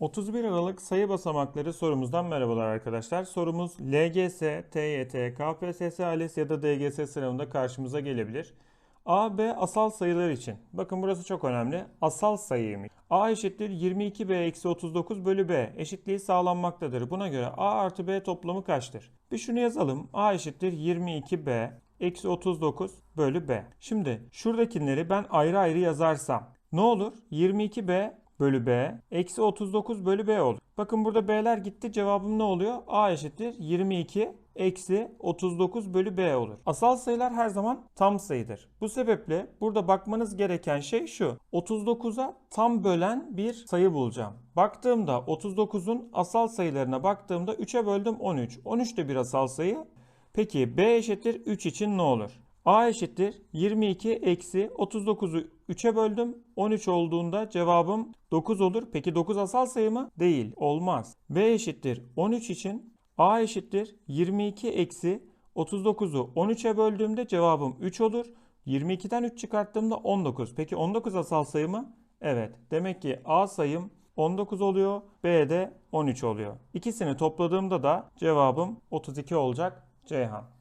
31 Aralık sayı basamakları sorumuzdan merhabalar arkadaşlar. Sorumuz LGS, TYT, KPSS, ALES ya da DGS sınavında karşımıza gelebilir. A, B asal sayılar için. Bakın burası çok önemli. Asal sayıymış. A eşittir 22B eksi 39 bölü B eşitliği sağlanmaktadır. Buna göre A artı B toplamı kaçtır? Bir şunu yazalım. A eşittir 22B eksi 39 bölü B. Şimdi şuradakileri ben ayrı ayrı yazarsam ne olur? 22B bölü B eksi 39 bölü B olur. Bakın burada B'ler gitti cevabım ne oluyor? A eşittir 22 eksi 39 bölü B olur. Asal sayılar her zaman tam sayıdır. Bu sebeple burada bakmanız gereken şey şu. 39'a tam bölen bir sayı bulacağım. Baktığımda 39'un asal sayılarına baktığımda 3'e böldüm 13. 13 de bir asal sayı. Peki B eşittir 3 için ne olur? A eşittir 22 eksi 39'u 3'e böldüm. 13 olduğunda cevabım 9 olur. Peki 9 asal sayı mı? Değil. Olmaz. B eşittir 13 için A eşittir 22 eksi 39'u 13'e böldüğümde cevabım 3 olur. 22'den 3 çıkarttığımda 19. Peki 19 asal sayı mı? Evet. Demek ki A sayım 19 oluyor. B de 13 oluyor. İkisini topladığımda da cevabım 32 olacak. Ceyhan.